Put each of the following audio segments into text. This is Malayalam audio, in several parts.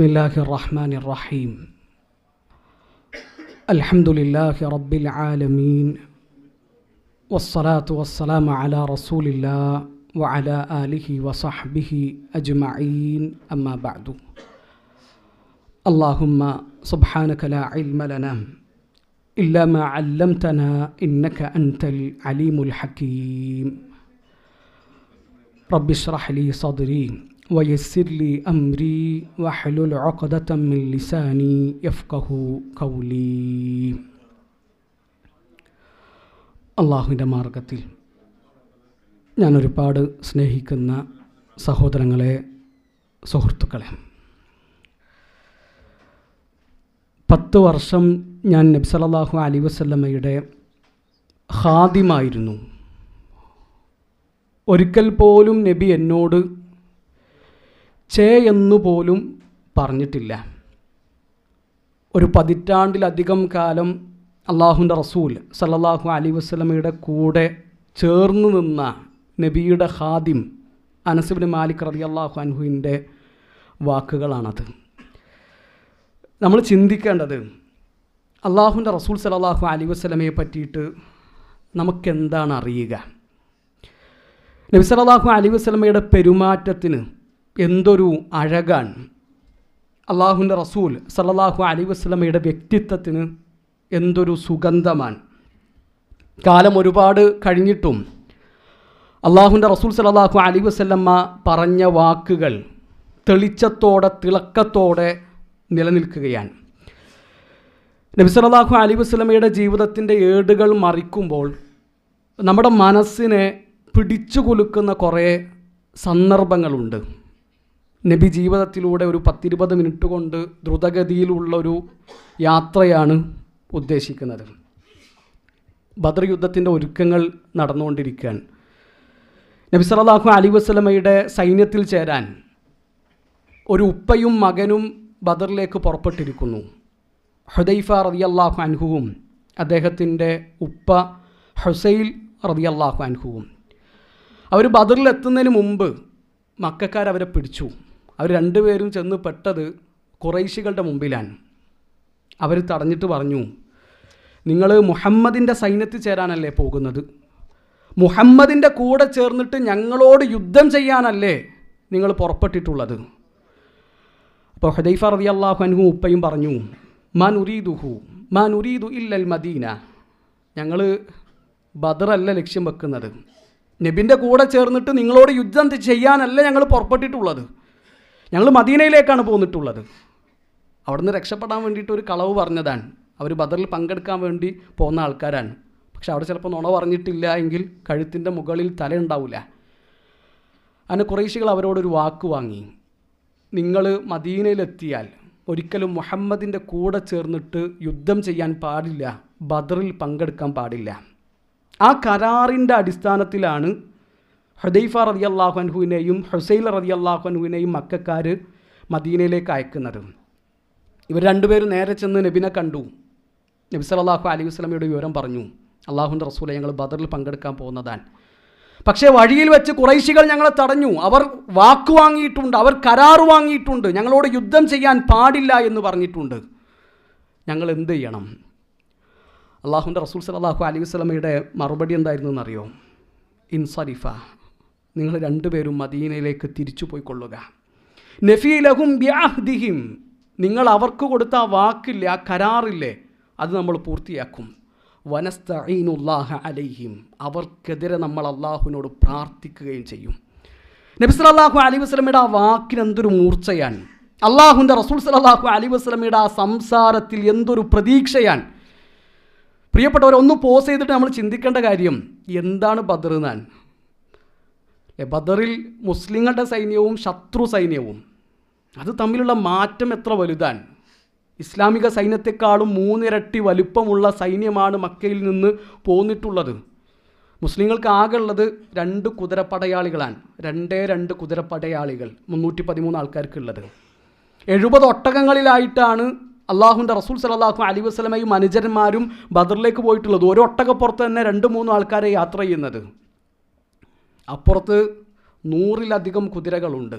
بسم الله الرحمن الرحيم. الحمد لله رب العالمين والصلاة والسلام على رسول الله وعلى آله وصحبه أجمعين. أما بعد اللهم سبحانك لا علم لنا إلا ما علمتنا إنك أنت العليم الحكيم. رب اشرح لي صدري ويسر لي أمري واحلل عقدة من لساني يفقه قولي അള്ളാഹുവിൻ്റെ മാർഗത്തിൽ ഞാൻ ഒരുപാട് സ്നേഹിക്കുന്ന സഹോദരങ്ങളെ സുഹൃത്തുക്കളെ പത്ത് വർഷം ഞാൻ നബ്സലല്ലാഹു അലി വസല്ലമ്മയുടെ ഹാദിമായിരുന്നു ഒരിക്കൽ പോലും നബി എന്നോട് ചേ എന്നു പോലും പറഞ്ഞിട്ടില്ല. ഒരു പതിറ്റാണ്ടിലധികം കാലം അള്ളാഹുന്റെ റസൂൽ സല്ലല്ലാഹു അലി വസ്ലമയുടെ കൂടെ ചേർന്ന് നിന്ന നബിയുടെ ഹാദിം അനസുബിൻ മാലിക് റതി അള്ളാഹു അൻഹുവിന്റെ വാക്കുകളാണത്. നമ്മൾ ചിന്തിക്കേണ്ടത് അള്ളാഹുന്റെ റസൂൽ സല്ലല്ലാഹു അലി വസ്ലമയെ പറ്റിയിട്ട് നമുക്കെന്താണ് അറിയുക? നബി സലാഹു അലി വസ്ലമയുടെ പെരുമാറ്റത്തിന് എന്തൊരു അഴകാണ്. അള്ളാഹുവിന്റെ റസൂൽ സല്ലല്ലാഹു അലൈഹി വസ്ലമയുടെ വ്യക്തിത്വത്തിന് എന്തൊരു സുഗന്ധമാണ്. കാലം ഒരുപാട് കഴിഞ്ഞിട്ടും അള്ളാഹുവിന്റെ റസൂൽ സല്ലല്ലാഹു അലൈഹി വസ്ലമ്മ പറഞ്ഞ വാക്കുകൾ തെളിച്ചത്തോടെ തിളക്കത്തോടെ നിലനിൽക്കുകയാണ്. നബി സല്ലല്ലാഹു അലൈഹി വസ്ലമയുടെ ജീവിതത്തിന്റെ ഏടുകൾ മറിക്കുമ്പോൾ നമ്മുടെ മനസ്സിനെ പിടിച്ചു കുലുക്കുന്ന കുറേ സന്ദർഭങ്ങളുണ്ട്. നബി ജീവിതത്തിലൂടെ ഒരു പത്തിരുപത് മിനിറ്റ് കൊണ്ട് ദ്രുതഗതിയിലുള്ള ഒരു യാത്രയാണ് ഉദ്ദേശിക്കുന്നത്. ബദർ യുദ്ധത്തിന്റെ ഒരുക്കങ്ങൾ നടന്നുകൊണ്ടിരിക്കുകയാണ് നബി സലാഹു അലി വസ്ലമയുടെ സൈന്യത്തിൽ ചേരാൻ ഒരു ഉപ്പയും മകനും ബദറിലേക്ക് പുറപ്പെട്ടിരിക്കുന്നു. ഹുദൈഫ റതിയല്ലാഹു അൻഹുവും അദ്ദേഹത്തിന്റെ ഉപ്പ ഹുസൈൽ റതിയല്ലാഹു അൻഹുവും. അവർ ബദറിലെത്തുന്നതിന് മുമ്പ് മക്കാർ അവരെ പിടിച്ചു. അവർ രണ്ടുപേരും ചെന്ന് പെട്ടത് കുറൈശികളുടെ മുമ്പിലാണ്. അവർ തടഞ്ഞിട്ട് പറഞ്ഞു നിങ്ങൾ മുഹമ്മദിന്റെ സൈന്യത്തിൽ ചേരാനല്ലേ പോകുന്നത്? മുഹമ്മദിന്റെ കൂടെ ചേർന്നിട്ട് ഞങ്ങളോട് യുദ്ധം ചെയ്യാനല്ലേ നിങ്ങൾ പുറപ്പെട്ടിട്ടുള്ളത്? അപ്പോൾ ഹദൈഫ റതി അള്ളാഹു അൻഹു ഉപ്പയും പറഞ്ഞു മാൻ ഉരീദുഹു മാൻ ഉരീദു ഇല്ലൽ മദീന. ഞങ്ങൾ ബദറല്ല ലക്ഷ്യം വെക്കുന്നത്? നബിന്റെ കൂടെ ചേർന്നിട്ട് നിങ്ങളോട് യുദ്ധം ചെയ്യാനല്ല ഞങ്ങൾ പുറപ്പെട്ടിട്ടുള്ളത്? ഞങ്ങൾ മദീനയിലേക്കാണ് പോന്നിട്ടുള്ളത്. അവിടുന്ന് രക്ഷപ്പെടാൻ വേണ്ടിയിട്ട് ഒരു കളവ് പറഞ്ഞതാണ്. അവർ ബദറിൽ പങ്കെടുക്കാൻ വേണ്ടി പോകുന്ന ആൾക്കാരാണ്. പക്ഷെ അവിടെ ചിലപ്പോൾ നുണ പറഞ്ഞിട്ടില്ല എങ്കിൽ കഴുത്തിന്റെ മുകളിൽ തല ഉണ്ടാവില്ല അങ്ങനെ കുറേശികൾ അവരോടൊരു വാക്ക് വാങ്ങി. നിങ്ങൾ മദീനയിലെത്തിയാൽ ഒരിക്കലും മുഹമ്മദിന്റെ കൂടെ ചേർന്നിട്ട് യുദ്ധം ചെയ്യാൻ പാടില്ല ബദറിൽ പങ്കെടുക്കാൻ പാടില്ല. ആ കരാറിന്റെ അടിസ്ഥാനത്തിലാണ് ഹുദൈഫ റതി അള്ളാഹുൻഹുവിനെയും ഹുസൈൽ റതി അള്ളാഹുൻഹുവിനെയും മക്കാർ മദീനയിലേക്ക് അയക്കുന്നത്. ഇവർ രണ്ടുപേരും നേരെ ചെന്ന് നബിനെ കണ്ടു. നബി സലാഹു അലൈഹി വസ്ലമയുടെ വിവരം പറഞ്ഞു. അള്ളാഹുന്റെ റസൂലെ ഞങ്ങൾ ബദറിൽ പങ്കെടുക്കാൻ പോകുന്നതാണ്. പക്ഷേ വഴിയിൽ വെച്ച് കുറൈശികൾ ഞങ്ങളെ തടഞ്ഞു. അവർ വാക്ക് വാങ്ങിയിട്ടുണ്ട് അവർ കരാർ വാങ്ങിയിട്ടുണ്ട്. ഞങ്ങളോട് യുദ്ധം ചെയ്യാൻ പാടില്ല എന്ന് പറഞ്ഞിട്ടുണ്ട്. ഞങ്ങൾ എന്ത് ചെയ്യണം? അള്ളാഹുന്റെ റസൂൽ സലാഹു അലൈഹി വസ്ലമയുടെ മറുപടി എന്തായിരുന്നു എന്നറിയോ? ഇൻസരിഫ. നിങ്ങൾ രണ്ടുപേരും മദീനയിലേക്ക് തിരിച്ചു പോയിക്കൊള്ളുക. നഫീലഹും ബ്യാഹ്ദിഹിം നിങ്ങൾ അവർക്ക് കൊടുത്ത ആ വാക്കില്ലേ ആ കരാറില്ലേ അത് നമ്മൾ പൂർത്തിയാക്കും. വനസ്തഈനുല്ലാഹ അലൈഹിം. അവർക്കെതിരെ നമ്മൾ അള്ളാഹുവിനോട് പ്രാർത്ഥിക്കുകയും ചെയ്യും. നബി സല്ലല്ലാഹു അലി വസല്ലമയുടെ ആ വാക്കിന് എന്തൊരു മൂർച്ചയാണ്. അള്ളാഹുന്റെ റസൂൽ സലാഹു അലി വസല്ലമയുടെ ആ സംസാരത്തിൽ എന്തൊരു പ്രതീക്ഷയാണ്. പ്രിയപ്പെട്ടവരൊന്ന് പോസ് ചെയ്തിട്ട് നമ്മൾ ചിന്തിക്കേണ്ട കാര്യം എന്താണ് ബദർ ബദറിൽ മുസ്ലിങ്ങളുടെ സൈന്യവും ശത്രു സൈന്യവും. അത് തമ്മിലുള്ള മാറ്റം എത്ര വലുതാണ് ഇസ്ലാമിക സൈന്യത്തെക്കാളും മൂന്നിരട്ടി വലുപ്പമുള്ള സൈന്യമാണ് മക്കയിൽ നിന്ന് പോന്നിട്ടുള്ളത്. മുസ്ലിങ്ങൾക്ക് ആകെ ഉള്ളത് രണ്ട് കുതിരപ്പടയാളികളാണ്. രണ്ടേ രണ്ട് കുതിരപ്പടയാളികൾ മുന്നൂറ്റി പതിമൂന്ന് ആൾക്കാർക്കുള്ളത്. എഴുപത് ഒട്ടകങ്ങളിലായിട്ടാണ് അള്ളാഹുന്റെ റസൂൽ സലാഹു അലി വസ്ലമയും അനുജന്മാരും ബദറിലേക്ക് പോയിട്ടുള്ളത്. ഒരു ഒട്ടകപ്പുറത്ത് തന്നെ രണ്ട് മൂന്ന് ആൾക്കാരെ യാത്ര ചെയ്യുന്നത്. അപ്പുറത്ത് നൂറിലധികം കുതിരകളുണ്ട്.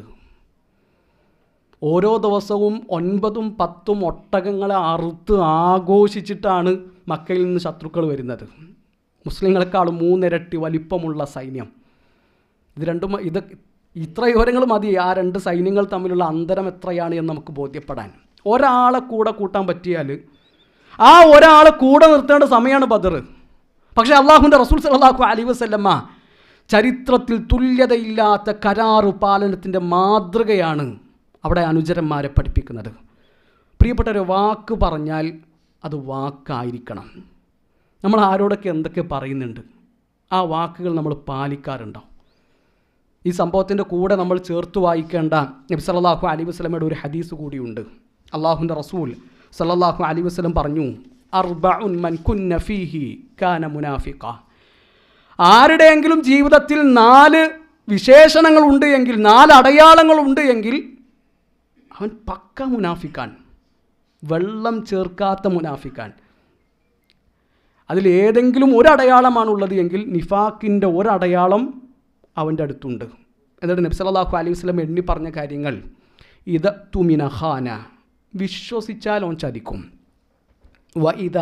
ഓരോ ദിവസവും ഒൻപതും പത്തും ഒട്ടകങ്ങളെ അറുത്ത് ആഘോഷിച്ചിട്ടാണ് മക്കയിൽ നിന്ന് ശത്രുക്കൾ വരുന്നത്. മുസ്ലിങ്ങളെക്കാളും മൂന്നിരട്ടി വലിപ്പമുള്ള സൈന്യം. ഇത് രണ്ടും ഇത് ഇത്ര വിവരങ്ങൾ മതി. ആ രണ്ട് സൈന്യങ്ങൾ തമ്മിലുള്ള അന്തരം എത്രയാണ് എന്ന് നമുക്ക് ബോധ്യപ്പെടാൻ. ഒരാളെ കൂടെ കൂട്ടാൻ പറ്റിയാൽ ആ ഒരാളെ കൂടെ നിർത്തേണ്ട സമയമാണ് ബദർ പക്ഷേ അള്ളാഹുന്റെ റസൂൽ സലാഹു അലി വസല്ലമ്മ ചരിത്രത്തിൽ തുല്യതയില്ലാത്ത കരാറ് പാലനത്തിന്റെ മാതൃകയാണ് അവിടെ അനുചരന്മാരെ പഠിപ്പിക്കുന്നത്. പ്രിയപ്പെട്ട ഒരു വാക്ക് പറഞ്ഞാൽ അത് വാക്കായിരിക്കണം. നമ്മൾ ആരോടൊക്കെ എന്തൊക്കെ പറയുന്നുണ്ട് ആ വാക്കുകൾ നമ്മൾ പാലിക്കാറുണ്ടോ? ഈ സംഭവത്തിന്റെ കൂടെ നമ്മൾ ചേർത്ത് വായിക്കേണ്ട നബി സല്ലല്ലാഹു അലി വസ്ലമയുടെ ഒരു ഹദീസ് കൂടിയുണ്ട്. അള്ളാഹുന്റെ റസൂൽ സല്ലല്ലാഹു അലി വസ്ലം പറഞ്ഞു അർബഉൻ മൻ കുന്ന ഫീഹി കാന മുനാഫിഖ. ആരുടെയെങ്കിലും ജീവിതത്തിൽ നാല് വിശേഷണങ്ങളുണ്ട് എങ്കിൽ നാല് അടയാളങ്ങളുണ്ട് എങ്കിൽ അവൻ പക്ക മുനാഫിക്കാൻ വെള്ളം ചേർക്കാത്ത മുനാഫിക്കാൻ. അതിൽ ഏതെങ്കിലും ഒരടയാളമാണുള്ളത് എങ്കിൽ നിഫാക്കിന്റെ ഒരടയാളം അവന്റെ അടുത്തുണ്ട്. എന്നിട്ട് നബി സല്ലല്ലാഹു അലൈഹി വസ്ലം എണ്ണി പറഞ്ഞ കാര്യങ്ങൾ ഇത് തുമിന ഹാന വിശ്വസിച്ചാൽ അവൻ ചതിക്കും. വ ഇത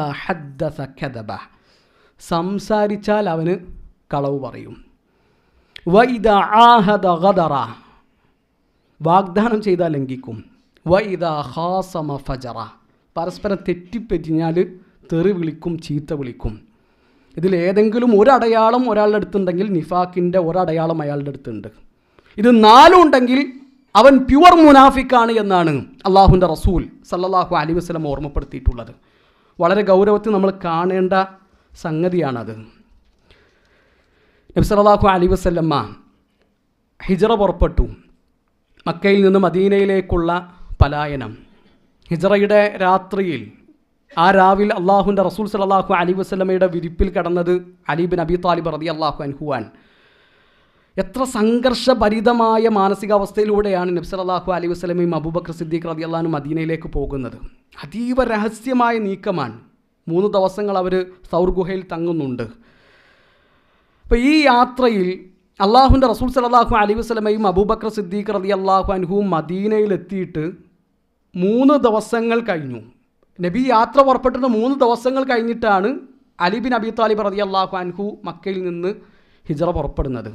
സംസാരിച്ചാൽ അവന് കളവ് പറയും. വൈദ ആഹദ ഗദറ. വാഗ്ദാനം ചെയ്താൽ ലംഘിക്കും. വൈദ ഹാസമ ഫജറ. പരസ്പരം തെറ്റിപ്പറ്റിഞ്ഞാൽ തെറി വിളിക്കും ചീത്ത വിളിക്കും. ഇതിലേതെങ്കിലും ഒരടയാളം ഒരാളുടെ അടുത്തുണ്ടെങ്കിൽ നിഫാക്കിന്റെ ഒരടയാളം അയാളുടെ അടുത്തുണ്ട്. ഇത് നാലും ഉണ്ടെങ്കിൽ അവൻ പ്യുവർ മുനാഫിക്കാണ് എന്നാണ് അള്ളാഹുവിന്റെ റസൂൽ സല്ലാഹു അലി വസ്ലം ഓർമ്മപ്പെടുത്തിയിട്ടുള്ളത്. വളരെ ഗൗരവത്തിൽ നമ്മൾ കാണേണ്ട സംഗതിയാണത്. നബി സല്ലല്ലാഹു അലൈഹി വസല്ലമ്മ ഹിജറ പുറപ്പെട്ടു. മക്കയിൽ നിന്ന് മദീനയിലേക്കുള്ള പലായനം. ഹിജറയുടെ രാത്രിയിൽ ആ രാവിൽ അള്ളാഹുവിന്റെ റസൂൽ സലാഹു അലി വസ്ലമയുടെ വിരിപ്പിൽ കടന്നത് അലിബിൻ അബി താലിബ് റതി അള്ളാഹു അൻഹുവാൻ എത്ര സംഘർഷഭരിതമായ മാനസികാവസ്ഥയിലൂടെയാണ് നബ്സ് അള്ളാഹു അലി വസ്ലമയും അബൂബക്കർ സിദ്ദീഖ് റതി അള്ളഹാനും മദീനയിലേക്ക് പോകുന്നത്. അതീവ രഹസ്യമായ നീക്കമാണ്. മൂന്ന് ദിവസങ്ങൾ അവർ സൗർ ഗുഹയിൽ തങ്ങുന്നുണ്ട്. അപ്പോൾ ഈ യാത്രയിൽ അള്ളാഹുവിന്റെ റസൂൽ സലാഹു അലി വസ്ലമയും അബൂബക്കർ സിദ്ദീഖ് റതി അള്ളാഹു അനുഹുവും മദീനയിലെത്തിയിട്ട് മൂന്ന് ദിവസങ്ങൾ കഴിഞ്ഞു. നബി യാത്ര പുറപ്പെട്ടിട്ട് മൂന്ന് ദിവസങ്ങൾ കഴിഞ്ഞിട്ടാണ് അലിബിൻ അബി താലിബ് റതി അള്ളാഹു അൻഹു മക്കയിൽ നിന്ന് ഹിജറ പുറപ്പെടുന്നത്.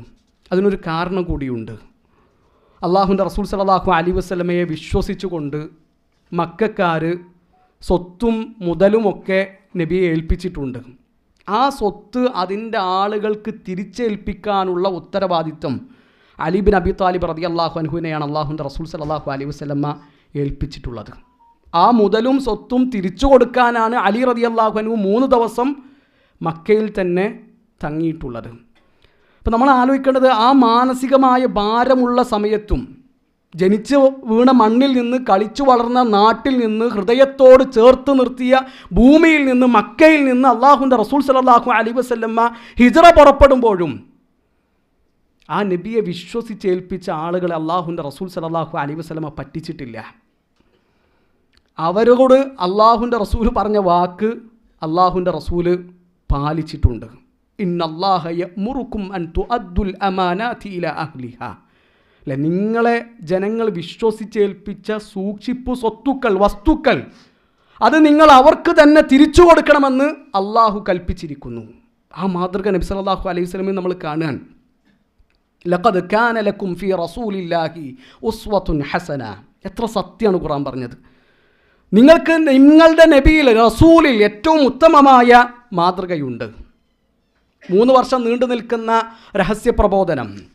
അതിനൊരു കാരണം കൂടിയുണ്ട്. അള്ളാഹുന്റെ റസൂൽ സലാഹു അലി വസ്ലമയെ വിശ്വസിച്ചുകൊണ്ട് മക്കാർ സ്വത്തും മുതലുമൊക്കെ നബിയെ ഏൽപ്പിച്ചിട്ടുണ്ട്. ആ സ്വത്ത് അതിന്റെ ആളുകൾക്ക് തിരിച്ചേൽപ്പിക്കാനുള്ള ഉത്തരവാദിത്വം അലിബിൻ അബി താലിബ് റതി അള്ളാഹു അനുഹുവിനെയാണ് അള്ളാഹുന്റെ റസൂൽ സലാഹു അലി വസ്ലമ്മ ഏൽപ്പിച്ചിട്ടുള്ളത്. ആ മുതലും സ്വത്തും തിരിച്ചു കൊടുക്കാനാണ് അലി റതി അള്ളാഹു അള്ളാഹുനു മൂന്ന് ദിവസം മക്കയിൽ തന്നെ തങ്ങിയിട്ടുള്ളത്. അപ്പോൾ നമ്മൾ ആലോചിക്കേണ്ടത് ആ മാനസികമായ ഭാരമുള്ള സമയത്തും ജനിച്ച് വീണ മണ്ണിൽ നിന്ന് കളിച്ചു വളർന്ന നാട്ടിൽ നിന്ന് ഹൃദയത്തോട് ചേർത്ത് നിർത്തിയ ഭൂമിയിൽ നിന്ന് മക്കയിൽ നിന്ന് അള്ളാഹുന്റെ റസൂൽ സലാഹു അലി വസ്ല്ലമ്മ ഹിജറ പുറപ്പെടുമ്പോഴും ആ നബിയെ വിശ്വസിച്ചേൽപ്പിച്ച ആളുകളെ അള്ളാഹുന്റെ റസൂൽ സലാഹു അലി വസ്ലമ പറ്റിച്ചിട്ടില്ല. അവരോട് അള്ളാഹുന്റെ റസൂൽ പറഞ്ഞ വാക്ക് അള്ളാഹുന്റെ റസൂൽ പാലിച്ചിട്ടുണ്ട്. ഇന്നല്ലാഹുറുക്കും അൻ തു അദ്ദുൽ തീല അഹ്ലിഹ. അല്ലെ നിങ്ങളെ ജനങ്ങൾ വിശ്വസിച്ചേൽപ്പിച്ച സൂക്ഷിപ്പ് സ്വത്തുക്കൾ വസ്തുക്കൾ അത് നിങ്ങൾ അവർക്ക് തന്നെ തിരിച്ചു കൊടുക്കണമെന്ന് അള്ളാഹു കൽപ്പിച്ചിരിക്കുന്നു. ആ മാതൃക നബി സല്ലല്ലാഹു അലൈഹി വസല്ലമയെ നമ്മൾ കാണുകയാണ്. ലഖദ് കാന ലക്കും ഫി റസൂലില്ലാഹി ഉസ്വത്തുൻ ഹസന. എത്ര സത്യമാണ് ഖുറാൻ പറഞ്ഞത്. നിങ്ങൾക്ക് നിങ്ങളുടെ നബിയിൽ റസൂലിൽ ഏറ്റവും ഉത്തമമായ മാതൃകയുണ്ട്. മൂന്ന് വർഷം നീണ്ടു നിൽക്കുന്ന രഹസ്യ പ്രബോധനം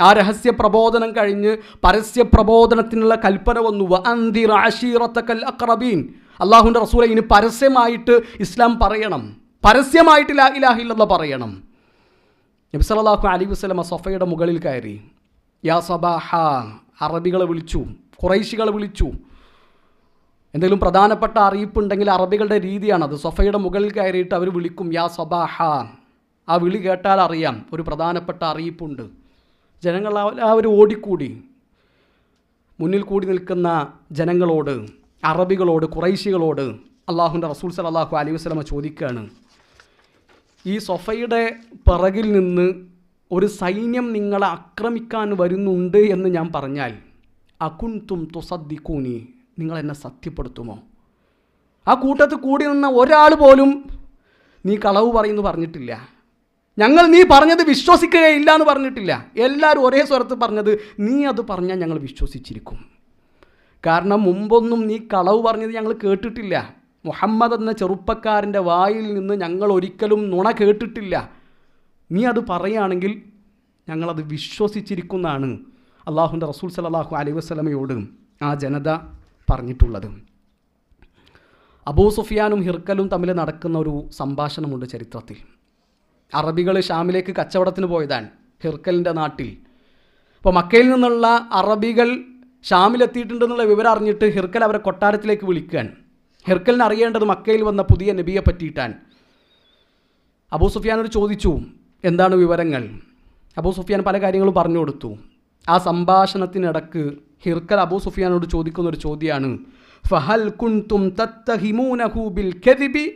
ആ രഹസ്യ പ്രബോധനം കഴിഞ്ഞ് പരസ്യ പ്രബോധനത്തിനുള്ള കൽപ്പന വന്നു. അന്തിർ അഷീറത്തക്കൽ അക്രബീൻ അള്ളാഹുന്റെ റസൂലെ ഇനി പരസ്യമായിട്ട് ഇസ്ലാം പറയണം. പരസ്യമായിട്ട് ലാ ഇലാഹില്ലെന്ന് പറയണം. നബി സല്ലല്ലാഹു അലൈഹി വസല്ലമ സൊഫയുടെ മുകളിൽ കയറി. യാ സബാഹ അറബികളെ വിളിച്ചു. കുറൈശികളെ വിളിച്ചു. എന്തെങ്കിലും പ്രധാനപ്പെട്ട അറിയിപ്പുണ്ടെങ്കിൽ അറബികളുടെ രീതിയാണത് സൊഫയുടെ മുകളിൽ കയറിയിട്ട് അവർ വിളിക്കും യാ സബാഹ. ആ വിളി കേട്ടാൽ അറിയാം. ഒരു പ്രധാനപ്പെട്ട അറിയിപ്പുണ്ട്. ജനങ്ങൾ എല്ലാവരും ഓടിക്കൂടി. മുന്നിൽ കൂടി നിൽക്കുന്ന ജനങ്ങളോട് അറബികളോട് കുറൈശികളോട് അള്ളാഹുന്റെ റസൂൽ സലാഹു അലൈഹി വസ്ലമ ചോദിക്കുകയാണ് ഈ സൊഫയുടെ പിറകിൽ നിന്ന് ഒരു സൈന്യം നിങ്ങളെ ആക്രമിക്കാൻ വരുന്നുണ്ട് എന്ന് ഞാൻ പറഞ്ഞാൽ അകുൻതും തുസദ്ദിക്കൂനി നിങ്ങൾ എന്നെ സത്യപ്പെടുത്തുമോ? ആ കൂട്ടത്തിൽ കൂടി നിന്ന ഒരാൾ പോലും നീ കളവ് പറയുന്നു പറഞ്ഞിട്ടില്ല. ഞങ്ങൾ നീ പറഞ്ഞത് വിശ്വസിക്കുകയില്ല എന്ന് പറഞ്ഞിട്ടില്ല. എല്ലാവരും ഒരേ സ്വരത്ത് പറഞ്ഞത് നീ അത് പറഞ്ഞാൽ ഞങ്ങൾ വിശ്വസിച്ചിരിക്കും. കാരണം മുമ്പൊന്നും നീ കളവ് പറഞ്ഞത് ഞങ്ങൾ കേട്ടിട്ടില്ല. മുഹമ്മദ് എന്ന ചെറുപ്പക്കാരന്റെ വായിൽ നിന്ന് ഞങ്ങൾ ഒരിക്കലും നുണ കേട്ടിട്ടില്ല. നീ അത് പറയുകയാണെങ്കിൽ ഞങ്ങളത് വിശ്വസിച്ചിരിക്കുന്നതാണ്. അള്ളാഹുന്റെ റസൂൽ സലാഹു അലൈ വസ്ലമയോട് ആ ജനത പറഞ്ഞിട്ടുള്ളത്. അബൂ സുഫിയാനും ഹിർക്കലും തമ്മിൽ നടക്കുന്ന ഒരു സംഭാഷണമുണ്ട് ചരിത്രത്തിൽ. അറബികൾ ഷാമിലേക്ക് കച്ചവടത്തിന് പോയതാണ് ഹിർക്കലിന്റെ നാട്ടിൽ. അപ്പോൾ മക്കയിൽ നിന്നുള്ള അറബികൾ ഷാമിലെത്തിയിട്ടുണ്ടെന്നുള്ള വിവരം അറിഞ്ഞിട്ട് ഹിർക്കൽ അവരെ കൊട്ടാരത്തിലേക്ക് വിളിക്കുകയാണ്. ഹിർക്കലിന് അറിയേണ്ടത് മക്കയിൽ വന്ന പുതിയ നബിയെ പറ്റിയിട്ടാണ്. അബൂ സുഫിയാനോട് ചോദിച്ചു എന്താണ് വിവരങ്ങൾ? അബൂ സുഫിയാൻ പല കാര്യങ്ങളും പറഞ്ഞു കൊടുത്തു. ആ സംഭാഷണത്തിനിടക്ക് ഹിർക്കൽ അബൂ സുഫിയാനോട് ചോദിക്കുന്ന ഒരു ചോദ്യമാണ് ഫഹൽ കുൻതും തത്തഹിമൂനഹു ബിൽ കദിബി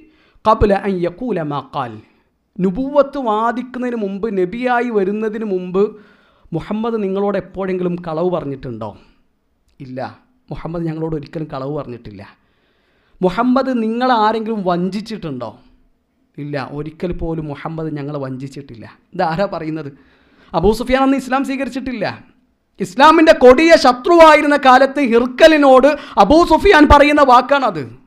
ഖബ്ല അൻ യഖൂല മാ ഖാൽ നുബുവത്ത് വാദിക്കുന്നതിന് മുമ്പ് നബിയായി വരുന്നതിന് മുമ്പ് മുഹമ്മദ് നിങ്ങളോട് എപ്പോഴെങ്കിലും കളവ് പറഞ്ഞിട്ടുണ്ടോ? ഇല്ല. മുഹമ്മദ് ഞങ്ങളോട് ഒരിക്കലും കളവ് പറഞ്ഞിട്ടില്ല. മുഹമ്മദ് നിങ്ങൾ ആരെങ്കിലും വഞ്ചിച്ചിട്ടുണ്ടോ? ഇല്ല. ഒരിക്കൽ പോലും മുഹമ്മദ് ഞങ്ങളെ വഞ്ചിച്ചിട്ടില്ല. ഇതാരാ പറയുന്നത്? അബൂ സുഫിയാൻ അന്ന് ഇസ്ലാം സ്വീകരിച്ചിട്ടില്ല. ഇസ്ലാമിന്റെ കൊടിയ ശത്രുവായിരുന്ന കാലത്ത് ഹിർക്കലിനോട് അബൂ സുഫിയാൻ പറയുന്ന വാക്കാണത്.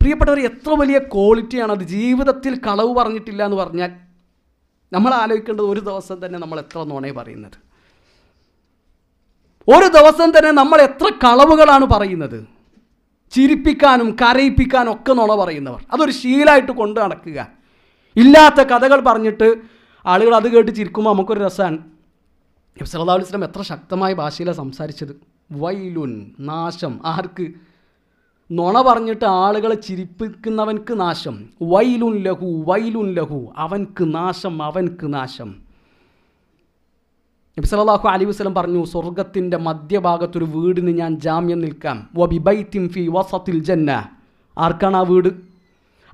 പ്രിയപ്പെട്ടവർ എത്ര വലിയ ക്വാളിറ്റിയാണ് അത്? ജീവിതത്തിൽ കളവ് പറഞ്ഞിട്ടില്ല എന്ന് പറഞ്ഞാൽ നമ്മൾ ആലോചിക്കേണ്ടത് ഒരു ദിവസം തന്നെ നമ്മൾ എത്ര നോണേ പറയുന്നത്? ഒരു ദിവസം തന്നെ നമ്മൾ എത്ര കളവുകളാണ് പറയുന്നത്? ചിരിപ്പിക്കാനും കരയിപ്പിക്കാനും ഒക്കെ നുണ പറയുന്നവർ. അതൊരു ശീലമായിട്ട് കൊണ്ട് നടക്കുക. ഇല്ലാത്ത കഥകൾ പറഞ്ഞിട്ട് ആളുകൾ അത് കേട്ട് ചിരിക്കുമ്പോൾ നമുക്കൊരു രസമാണ്. സല്ലല്ലാഹു അലൈഹി എത്ര ശക്തമായ ഭാഷയിലാണ് സംസാരിച്ചത്. വൈലുൻ നാശം ആർക്ക്? നുണ പറഞ്ഞിട്ട് ആളുകളെ ചിരിപ്പിക്കുന്നവൻക്ക് നാശം. വൈലുൻ ലഹു വൈലുൻ ലഹു അവൻക്ക് നാശം അവൻക്ക് നാശം. നബി സല്ലല്ലാഹു അലൈഹി വസല്ലം പറഞ്ഞു സ്വർഗത്തിന്റെ മധ്യഭാഗത്തൊരു വീടിന് ഞാൻ ജാമ്യം നിൽക്കാം. വബിബൈത്തിൻ ഫി വസത്തിൽ ജന്ന. ആർക്കാണ് ആ വീട്?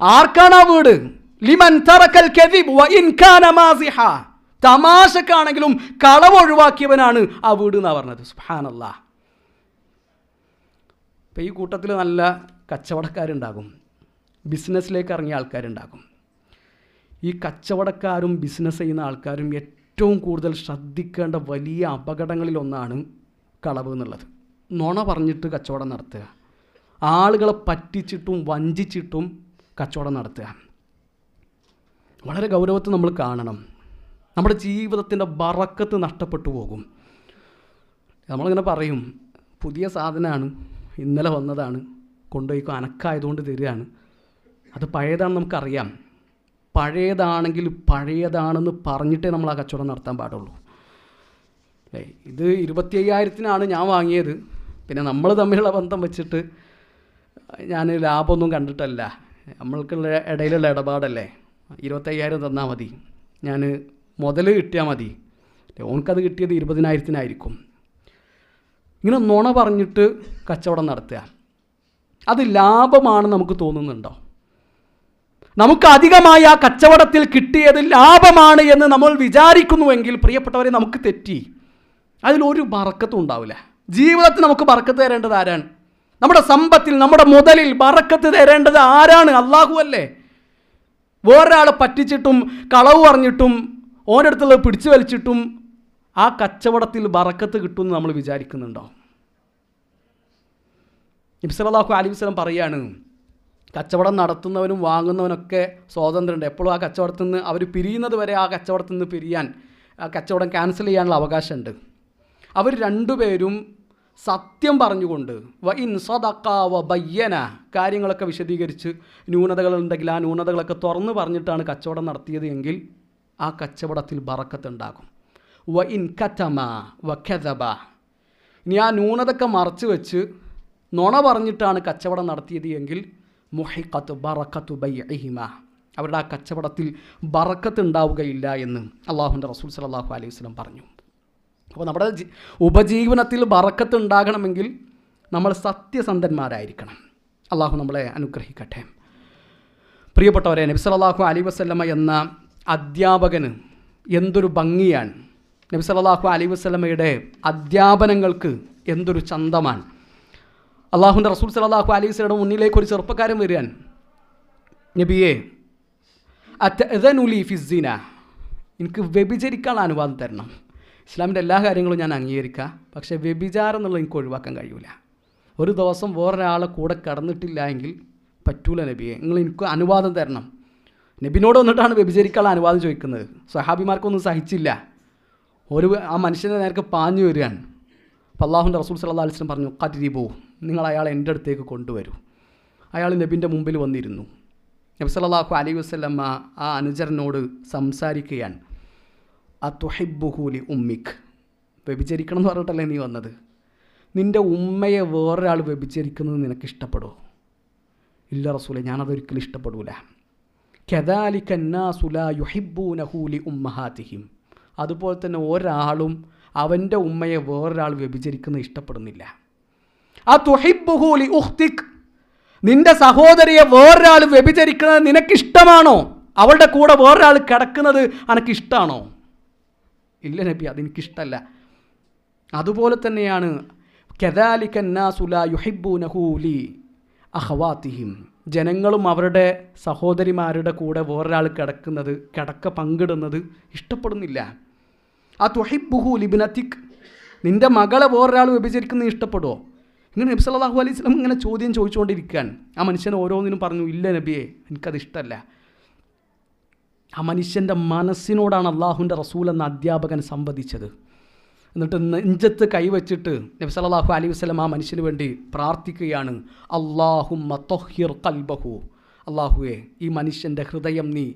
ആർക്കാണ് ആ വീട്? ലിമൻ തറക്കൽ വ ഇൻ കാന മാസിഹ. തമാശക്കാണെങ്കിലും കളവ് ഒഴിവാക്കിയവനാണ് ആ വീട് എന്നാണ് പറഞ്ഞത്. സുബ്ഹാനല്ലാ ഇപ്പം ഈ കൂട്ടത്തിൽ നല്ല കച്ചവടക്കാരുണ്ടാകും. ബിസിനസ്സിലേക്ക് ഇറങ്ങിയ ആൾക്കാരുണ്ടാകും. ഈ കച്ചവടക്കാരും ബിസിനസ് ചെയ്യുന്ന ആൾക്കാരും ഏറ്റവും കൂടുതൽ ശ്രദ്ധിക്കേണ്ട വലിയ അപകടങ്ങളിലൊന്നാണ് കളവ് എന്നുള്ളത്. നുണ പറഞ്ഞിട്ട് കച്ചവടം നടത്തുക. ആളുകളെ പറ്റിച്ചിട്ടും വഞ്ചിച്ചിട്ടും കച്ചവടം നടത്തുക. വളരെ ഗൗരവത്തിൽ നമ്മൾ കാണണം. നമ്മുടെ ജീവിതത്തിന്റെ ബറക്കത്ത് നഷ്ടപ്പെട്ടു പോകും. നമ്മളിങ്ങനെ പറയും പുതിയ സാധനമാണ് ഇന്നലെ വന്നതാണ്. കൊണ്ടുപോയിക്കോ അനക്കായതുകൊണ്ട് തരികയാണ്. അത് പഴയതാണെന്ന് നമുക്കറിയാം. പഴയതാണെങ്കിൽ പഴയതാണെന്ന് പറഞ്ഞിട്ടേ നമ്മൾ ആ കച്ചവടം നടത്താൻ പാടുള്ളൂ. ഇത് ഇരുപത്തി അയ്യായിരത്തിനാണ് ഞാൻ വാങ്ങിയത്. പിന്നെ നമ്മൾ തമ്മിലുള്ള ബന്ധം വെച്ചിട്ട് ഞാൻ ലാഭമൊന്നും കണ്ടിട്ടല്ല. നമ്മൾക്കുള്ള ഇടയിലുള്ള ഇടപാടല്ലേ? ഇരുപത്തയ്യായിരം തന്നാൽ മതി. ഞാൻ മുതൽ കിട്ടിയാൽ മതി. ഓൻക്കത് കിട്ടിയത് ഇരുപതിനായിരത്തിനായിരിക്കും. ഇങ്ങനെ നുണ പറഞ്ഞിട്ട് കച്ചവടം നടത്തുക. അത് ലാഭമാണ് നമുക്ക് തോന്നുന്നുണ്ടോ? നമുക്ക് അധികമായി ആ കച്ചവടത്തിൽ കിട്ടിയത് ലാഭമാണ് എന്ന് നമ്മൾ വിചാരിക്കുന്നുവെങ്കിൽ പ്രിയപ്പെട്ടവരെ നമുക്ക് തെറ്റി. അതിലൊരു ബറക്കത്തും ഉണ്ടാവില്ല. ജീവിതത്തിൽ നമുക്ക് ബറക്കത്ത് തരേണ്ടത് ആരാണ്? നമ്മുടെ സമ്പത്തിൽ നമ്മുടെ മുതലിൽ ബറക്കത്ത് തരേണ്ടത് ആരാണ്? അള്ളാഹു അല്ലേ? വേറൊരാളെ പറ്റിച്ചിട്ടും കളവ് പറഞ്ഞിട്ടും ഓരോരുത്തുള്ളത് പിടിച്ചു വലിച്ചിട്ടും ആ കച്ചവടത്തിൽ ബറക്കത്ത് കിട്ടുമെന്ന് നമ്മൾ വിചാരിക്കുന്നുണ്ടോ? ഇബ്സലാഹു അലി വസ്ലം പറയാണ് കച്ചവടം നടത്തുന്നവനും വാങ്ങുന്നവനൊക്കെ സ്വാതന്ത്ര്യമുണ്ട്. എപ്പോഴും ആ കച്ചവടത്തിൽ നിന്ന് അവർ പിരിയുന്നത് വരെ ആ കച്ചവടത്തിൽ നിന്ന് പിരിയാൻ കച്ചവടം ക്യാൻസൽ ചെയ്യാനുള്ള അവകാശമുണ്ട്. അവർ രണ്ടുപേരും സത്യം പറഞ്ഞുകൊണ്ട് വ ഇൻ സദക്ക വ ബയ്യന കാര്യങ്ങളൊക്കെ വിശദീകരിച്ച് ന്യൂനതകളുണ്ടെങ്കിൽ ആ ന്യൂനതകളൊക്കെ തുറന്നു പറഞ്ഞിട്ടാണ് കച്ചവടം നടത്തിയത് എങ്കിൽ ആ കച്ചവടത്തിൽ ബറക്കത്തുണ്ടാകും വ ഇൻ കറ്റമ വ കഥബ ഇനി ആ ന്യൂനതൊക്കെ മറച്ചു വെച്ച് നുണ പറഞ്ഞിട്ടാണ് കച്ചവടം നടത്തിയത് എങ്കിൽ മുഹിഖത്ത് ബറക്കത്തു ബൈഹിമ അവരുടെ ആ കച്ചവടത്തിൽ ബറക്കത്ത് ഉണ്ടാവുകയില്ല എന്ന് അള്ളാഹുന്റെ റസൂൽ സലാഹു അലൈഹി വസ്ലം പറഞ്ഞു. അപ്പോൾ നമ്മുടെ ഉപജീവനത്തിൽ ബറക്കത്ത് ഉണ്ടാകണമെങ്കിൽ നമ്മൾ സത്യസന്ധന്മാരായിരിക്കണം. അള്ളാഹു നമ്മളെ അനുഗ്രഹിക്കട്ടെ. പ്രിയപ്പെട്ടവരെ നബി സല്ലല്ലാഹു അലൈഹി വസല്ലമ എന്ന അധ്യാപകന് എന്തൊരു ഭംഗിയാണ്. നബി സല്ലല്ലാഹു അലൈ വസ്ലമയുടെ അധ്യാപനങ്ങൾക്ക് എന്തൊരു ചന്തമാണ് അള്ളാഹുന്റെ റസൂൽ സലാഹു അലൈഹി വസ്ലയുടെ മുന്നിലേക്ക് ഒരു ചെറുപ്പക്കാരൻ വരികയാണ്. നബിയെ അത്തനുലി ഫിസിന എനിക്ക് വ്യഭിചരിക്കാനുള്ള അനുവാദം തരണം. ഇസ്ലാമിന്റെ എല്ലാ കാര്യങ്ങളും ഞാൻ അംഗീകരിക്കാം. പക്ഷേ വ്യഭിചാരം എന്നുള്ളത് എനിക്ക് ഒഴിവാക്കാൻ കഴിയില്ല ഒരു ദിവസം വേറൊരാളെ കൂടെ കടന്നിട്ടില്ല എങ്കിൽ പറ്റൂല നബിയെ. നിങ്ങൾ എനിക്ക് അനുവാദം തരണം. നബിനോട് വന്നിട്ടാണ് വ്യഭിചരിക്കാനുള്ള അനുവാദം ചോദിക്കുന്നത്. സഹാബിമാർക്കൊന്നും സഹിച്ചില്ല. ഒരു ആ മനുഷ്യന്റെ നേർക്ക് പാഞ്ഞു വരികയാണ്. അപ്പോൾ അള്ളാഹുന്റെ റസൂൽ സല്ലാ അലിസ്ലം പറഞ്ഞു കതിരിബോ നിങ്ങൾ അയാളെ എന്റെ അടുത്തേക്ക് കൊണ്ടുവരൂ. അയാൾ നബിന്റെ മുമ്പിൽ വന്നിരുന്നു. നബി സല്ലാഹു അലൈഹി വസ്ലമ്മ ആ അനുചരനോട് സംസാരിക്കുകയാണ് ആ ഉമ്മിഖ് വ്യഭിചരിക്കണം എന്ന് പറഞ്ഞിട്ടല്ലേ നീ വന്നത്? നിന്റെ ഉമ്മയെ വേറൊരാൾ വ്യഭിചരിക്കുന്നത് നിനക്ക് ഇഷ്ടപ്പെടുമോ ഇല്ല റസൂലെ ഞാനതൊരിക്കലും ഇഷ്ടപ്പെടൂല. കെദാലിക്കന്നാസുല യുഹിബൂനഹൂലി ഉമ്മഹാത്തിഹിം അതുപോലെ തന്നെ ഒരാളും അവന്റെ ഉമ്മയെ വേറൊരാൾ വ്യഭിചരിക്കുന്നത് ഇഷ്ടപ്പെടുന്നില്ല. ആ തുഹിബുഹൂലി ഉഹ്തിക് നിന്റെ സഹോദരിയെ വേറൊരാൾ വ്യഭിചരിക്കുന്നത് നിനക്കിഷ്ടമാണോ? അവളുടെ കൂടെ വേറൊരാൾ കിടക്കുന്നത് അനക്കിഷ്ടമാണോ ഇല്ല നബി അതെനിക്കിഷ്ടമല്ല അതുപോലെ തന്നെയാണ് കെദാലിക്കന്നാസുല യുഹിബൂനഹൂലി അഹ്വാത്തിഹിം ജനങ്ങളും അവരുടെ സഹോദരിമാരുടെ കൂടെ വേറൊരാൾ കിടക്കുന്നത് കിടക്ക പങ്കിടുന്നത് ഇഷ്ടപ്പെടുന്നില്ല. ആ തുഹിബുഹു ലിബിനത്തിക് നിന്റെ മകളെ വേറൊരാൾ വ്യഭിചരിക്കുന്നത് ഇഷ്ടപ്പെടുമോ ഇങ്ങനെ നബി സല്ലാഹു അലൈഹി സ്വലം ഇങ്ങനെ ചോദ്യം ചോദിച്ചുകൊണ്ടിരിക്കുകയാണ്. ആ മനുഷ്യൻ ഓരോന്നിനും പറഞ്ഞു ഇല്ല നബിയെ എനിക്കത് ഇഷ്ടമല്ല. ആ മനുഷ്യന്റെ മനസ്സിനോടാണ് അള്ളാഹുവിന്റെ റസൂൽ എന്ന അധ്യാപകൻ സംവദിച്ചത്. എന്നിട്ട് നെഞ്ചത്ത് കൈവച്ചിട്ട് നബി സല്ലാഹു അലൈഹി വസ്ലം ആ മനുഷ്യന് വേണ്ടി പ്രാർത്ഥിക്കുകയാണ്. അള്ളാഹുമ്മ തൊഹിർ കൽബഹു അള്ളാഹുവെ ഈ മനുഷ്യന്റെ ഹൃദയം നീ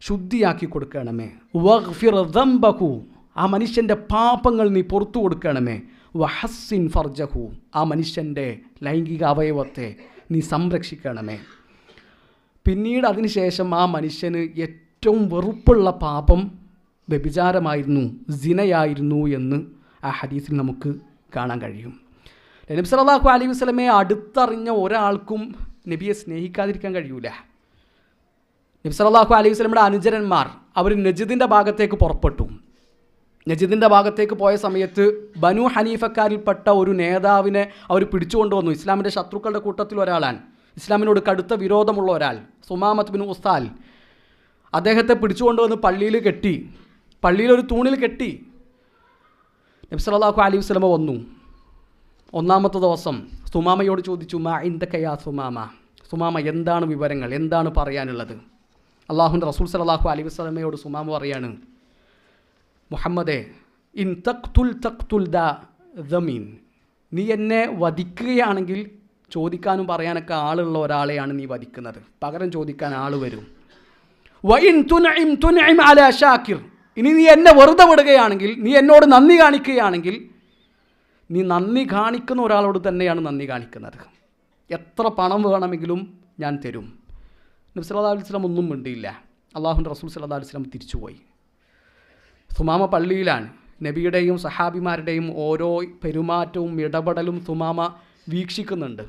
ശുദ്ധിയാക്കി കൊടുക്കണമേ. വഗ്ഫിർ ദംബഹു. ആ മനുഷ്യന്റെ പാപങ്ങൾ നീ പുറത്തു കൊടുക്കണമേ. വഹസ്സിൻ ഫർജഹു. ആ മനുഷ്യന്റെ ലൈംഗിക അവയവത്തെ നീ സംരക്ഷിക്കണമേ. പിന്നീട് അതിനുശേഷം ആ മനുഷ്യന് ഏറ്റവും വെറുപ്പുള്ള പാപം വ്യഭിചാരമായിരുന്നു ജിനയായിരുന്നു എന്ന് ആ ഹദീസിൽ നമുക്ക് കാണാൻ കഴിയും. നബി സലാഹു അലൈഹി വസ്ലമെ അടുത്തറിഞ്ഞ ഒരാൾക്കും നബിയെ സ്നേഹിക്കാതിരിക്കാൻ കഴിയൂല. നബി സലാഹു അലൈഹി വസല്ലമയുടെ അനുചരന്മാർ അവർ നജിദിന്റെ ഭാഗത്തേക്ക് പുറപ്പെട്ടു. നജിദിന്റെ ഭാഗത്തേക്ക് പോയ സമയത്ത് ബനു ഹനീഫക്കാരിൽപ്പെട്ട ഒരു നേതാവിനെ അവർ പിടിച്ചുകൊണ്ടുവന്നു. ഇസ്ലാമിന്റെ ശത്രുക്കളുടെ കൂട്ടത്തിൽ ഒരാളാണ്. ഇസ്ലാമിനോട് കടുത്ത വിരോധമുള്ള ഒരാൾ സുമാമത്ത് ബിൻ ഉസ്താൽ. അദ്ദേഹത്തെ പിടിച്ചുകൊണ്ടുവന്ന് പള്ളിയിൽ കെട്ടി പള്ളിയിൽ ഒരു തൂണിൽ കെട്ടി നബി സല്ലല്ലാഹു അലൈഹി വസല്ലമ വന്നു. ഒന്നാമത്തെ ദിവസം സുമാമയോട് ചോദിച്ചു മാ ഇന്തക്കയാ സുമാമ? സുമാമ എന്താണ് വിവരങ്ങൾ? എന്താണ് പറയാനുള്ളത്? അള്ളാഹുന്റെ റസൂൽ സല്ലല്ലാഹു അലൈഹി വസല്ലമയോട് സുമാമ പറയാണ് മുഹമ്മദേ ഇൻ തക്തുൽ തക്തുൽ ദ ദമീൻ. നീ എന്നെ വധിക്കുകയാണെങ്കിൽ ചോദിക്കാനും പറയാനൊക്കെ ആളുള്ള ഒരാളെയാണ് നീ വധിക്കുന്നത്. പകരം ചോദിക്കാൻ ആൾ വരും. വൈൻ തുനഇം തുനഇം അല ഷാക്കിർ ഇനി നീ എന്നെ വെറുതെ വിടുകയാണെങ്കിൽ നീ എന്നോട് നന്ദി കാണിക്കുകയാണെങ്കിൽ നീ നന്ദി കാണിക്കുന്ന ഒരാളോട് തന്നെയാണ് നന്ദി കാണിക്കുന്നത്. എത്ര പണം വേണമെങ്കിലും ഞാൻ തരും. നബി സല്ലല്ലാഹു അലൈഹി ഒന്നും മിണ്ടിയില്ല. അള്ളാഹുന്റെ റസൂൽ സല്ലാ അലൈഹി തിരിച്ചുപോയി. സുമാമ പള്ളിയിലാണ്. നബിയുടെയും സഹാബിമാരുടെയും ഓരോ പെരുമാറ്റവും ഇടപെടലും സുമാമ വീക്ഷിക്കുന്നുണ്ട്.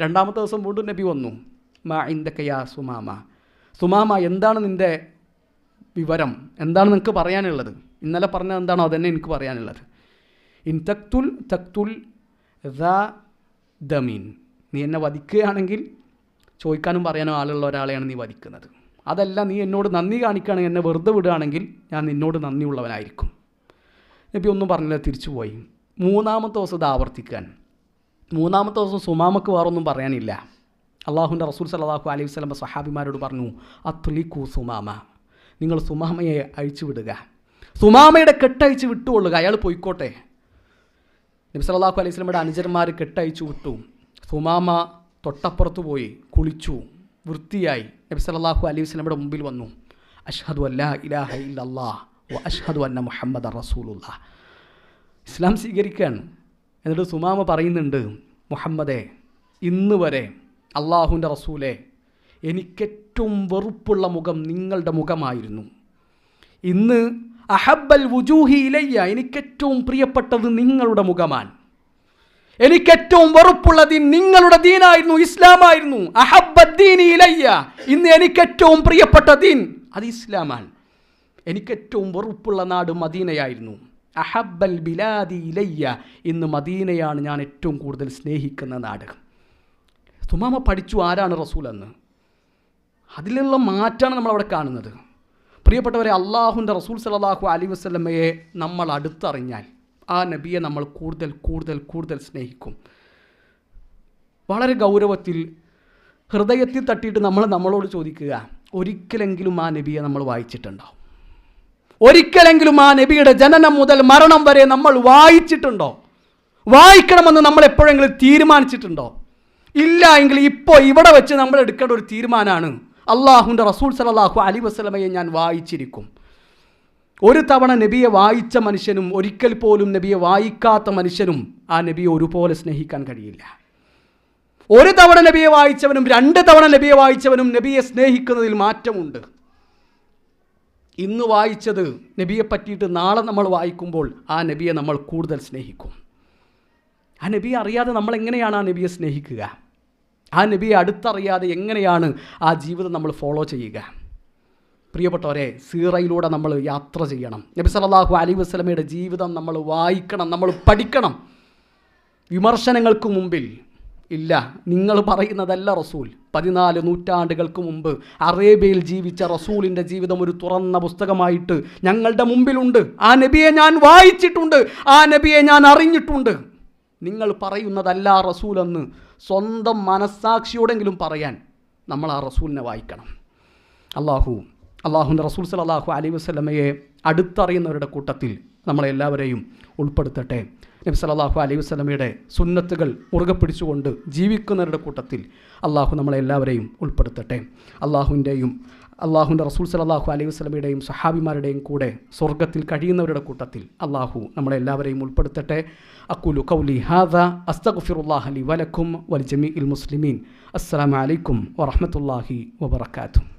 രണ്ടാമത്തെ ദിവസം വീണ്ടും നബി വന്നു. മാ ഇന്ദക്കയാ സുമാമ? സുമാമ എന്താണ് നിന്റെ വിവരം? എന്താണ് നിങ്ങൾക്ക് പറയാനുള്ളത്? ഇന്നലെ പറഞ്ഞത് എന്താണോ അതന്നെ എനിക്ക് പറയാനുള്ളത്. ഇൻ തക്തുൽ തക്തുൽ ദമീൻ. നീ എന്നെ വധിക്കുകയാണെങ്കിൽ ചോദിക്കാനും പറയാനും ആളുള്ള ഒരാളെയാണ് നീ വധിക്കുന്നത്. അതല്ല നീ എന്നോട് നന്ദി കാണിക്കുകയാണെങ്കിൽ എന്നെ വെറുതെ വിടുകയാണെങ്കിൽ ഞാൻ നിന്നോട് നന്ദിയുള്ളവനായിരിക്കും. നബി ഒന്നും പറഞ്ഞില്ല തിരിച്ചു പോയി. മൂന്നാമത്തെ ദിവസം ഇത് ആവർത്തിക്കാൻ. മൂന്നാമത്തെ ദിവസം സുമാമക്ക് വേറൊന്നും പറയാനില്ല. അള്ളാഹുന്റെ റസൂൽ സലാഹു അലൈഹി വസ്ലം സഹാബിമാരോട് പറഞ്ഞു അത്തുലിക്കു സുമാമ. നിങ്ങൾ സുമാമയെ അഴിച്ചു വിടുക. സുമാമയുടെ കെട്ടഴിച്ച് വിട്ടുകൊള്ളുക. അയാൾ പോയിക്കോട്ടെ. നബി സലാഹു അലൈഹി സ്വലമയുടെ അനുചരന്മാർ കെട്ടഴിച്ചു വിട്ടു. സുമാമ തൊട്ടപ്പുറത്ത് പോയി കുളിച്ചു. വൃത്തിയായി നബി സല്ലാഹു അലൈഹി വസ്ലമിയുടെ മുമ്പിൽ വന്നു. അഷ്ഹദു അല്ലാ ഇലാഹ ഇല്ലാ വ അഷ്ഹദു അന്ന മുഹമ്മദ് റസൂലുള്ള ഇസ്ലാം സ്വീകരിക്കുകയാണ്. എന്നിട്ട് സുമാമ പറയുന്നുണ്ട് മുഹമ്മദേ ഇന്ന് വരെ അള്ളാഹുവിന്റെ റസൂലെ എനിക്കേറ്റവും വെറുപ്പുള്ള മുഖം നിങ്ങളുടെ മുഖമായിരുന്നു. ഇന്ന് അഹബൽ വുജൂഹി ഇലയ്യ എനിക്കേറ്റവും പ്രിയപ്പെട്ടത് നിങ്ങളുടെ മുഖമാണ്. എനിക്കേറ്റവും വെറുപ്പുള്ള ദീൻ നിങ്ങളുടെ ദീനായിരുന്നു ഇസ്ലാമായിരുന്നു. അഹബദ്ദീനി ഇലയ്യ. ഇന്ന് എനിക്കേറ്റവും പ്രിയപ്പെട്ട ദീൻ അത് ഇസ്ലാമാണ്. എനിക്ക് ഏറ്റവും വെറുപ്പുള്ള നാട് മദീനയായിരുന്നു. അഹബ്ബൽ ബിലാദി ഇലയ്യ. ഇന്ന് മദീനയാണ് ഞാൻ ഏറ്റവും കൂടുതൽ സ്നേഹിക്കുന്ന നാട്. തുമാമ പഠിച്ചു ആരാണ് റസൂൽ എന്ന് അതിലുള്ള മാറ്റമാണ് നമ്മളവിടെ കാണുന്നത്. പ്രിയപ്പെട്ടവരെ അള്ളാഹുന്റെ റസൂൽ സലാഹു അലി വസ്ലമയെ നമ്മൾ അടുത്തറിഞ്ഞാൽ ആ നബിയെ നമ്മൾ കൂടുതൽ കൂടുതൽ കൂടുതൽ സ്നേഹിക്കും. വളരെ ഗൗരവത്തിൽ ഹൃദയത്തിൽ തട്ടിയിട്ട് നമ്മൾ നമ്മളോട് ചോദിക്കുക ഒരിക്കലെങ്കിലും ആ നബിയെ നമ്മൾ വായിച്ചിട്ടുണ്ടോ ഒരിക്കലെങ്കിലും ആ നബിയുടെ ജനനം മുതൽ മരണം വരെ നമ്മൾ വായിച്ചിട്ടുണ്ടോ? വായിക്കണമെന്ന് നമ്മൾ എപ്പോഴെങ്കിലും തീരുമാനിച്ചിട്ടുണ്ടോ? ഇല്ല എങ്കിൽ ഇപ്പോൾ ഇവിടെ വെച്ച് നമ്മൾ എടുക്കേണ്ട ഒരു തീരുമാനമാണ് അള്ളാഹുന്റെ റസൂൽ സലാഹു അലി വസ്ലമയെ ഞാൻ വായിച്ചിരിക്കും. ഒരു തവണ നബിയെ വായിച്ച മനുഷ്യനും ഒരിക്കൽ പോലും നബിയെ വായിക്കാത്ത മനുഷ്യനും ആ നബിയെ ഒരുപോലെ സ്നേഹിക്കാൻ കഴിയില്ല. ഒരു തവണ നബിയെ വായിച്ചവനും രണ്ട് തവണ നബിയെ വായിച്ചവനും നബിയെ സ്നേഹിക്കുന്നതിൽ മാറ്റമുണ്ട്. ഇന്ന് വായിച്ചത് നബിയെ പറ്റിയിട്ട് നാളെ നമ്മൾ വായിക്കുമ്പോൾ ആ നബിയെ നമ്മൾ കൂടുതൽ സ്നേഹിക്കും. ആ നബിയെ അറിയാതെ നമ്മൾ എങ്ങനെയാണ് ആ നബിയെ സ്നേഹിക്കുക? ആ നബിയെ അടുത്തറിയാതെ എങ്ങനെയാണ് ആ ജീവിതം നമ്മൾ ഫോളോ ചെയ്യുക? പ്രിയപ്പെട്ടവരെ സീറയിലൂടെ നമ്മൾ യാത്ര ചെയ്യണം. നബി സല്ലല്ലാഹു അലൈഹി വസ്ലമയുടെ ജീവിതം നമ്മൾ വായിക്കണം നമ്മൾ പഠിക്കണം. വിമർശനങ്ങൾക്ക് മുമ്പിൽ ഇല്ല. നിങ്ങൾ പറയുന്നതല്ല റസൂൽ. പതിനാല് നൂറ്റാണ്ടുകൾക്ക് മുമ്പ് അറേബ്യയിൽ ജീവിച്ച റസൂലിന്റെ ജീവിതം ഒരു തുറന്ന പുസ്തകമായിട്ട് ഞങ്ങളുടെ മുമ്പിലുണ്ട്. ആ നബിയെ ഞാൻ വായിച്ചിട്ടുണ്ട്. ആ നബിയെ ഞാൻ അറിഞ്ഞിട്ടുണ്ട്. നിങ്ങൾ പറയുന്നതല്ല റസൂലെന്ന് സ്വന്തം മനസ്സാക്ഷിയോടെങ്കിലും പറയാൻ നമ്മൾ ആ റസൂലിനെ വായിക്കണം. അള്ളാഹു അള്ളാഹുന്റെ റസൂൽ സലാഹു അലൈ വസ്ലമയെ അടുത്തറിയുന്നവരുടെ കൂട്ടത്തിൽ നമ്മളെല്ലാവരെയും ഉൾപ്പെടുത്തട്ടെ. നബി സലാഹു അലൈഹി വസ്ലമയുടെ സുന്നത്തുകൾ മുറുകെ പിടിച്ചുകൊണ്ട് ജീവിക്കുന്നവരുടെ കൂട്ടത്തിൽ അള്ളാഹു നമ്മളെല്ലാവരെയും ഉൾപ്പെടുത്തട്ടെ. അള്ളാഹുവിന്റെയും അള്ളാഹുന്റെ റസൂൽ സലാഹു അലൈഹി വസ്ലമയുടെയും സഹാബിമാരുടെയും കൂടെ സ്വർഗത്തിൽ കഴിയുന്നവരുടെ കൂട്ടത്തിൽ അള്ളാഹു നമ്മളെല്ലാവരെയും ഉൾപ്പെടുത്തട്ടെ. അക്കുലു കൗലി ഹാദ അസ്തഖുഫിറുല്ലാഹലി വലക്കും വൽ ജമീഇൽ മുസ്ലിമീൻ. അസ്സലാമു അലൈക്കും വറഹ്മത്തുള്ളാഹി വബറകാതുഹു.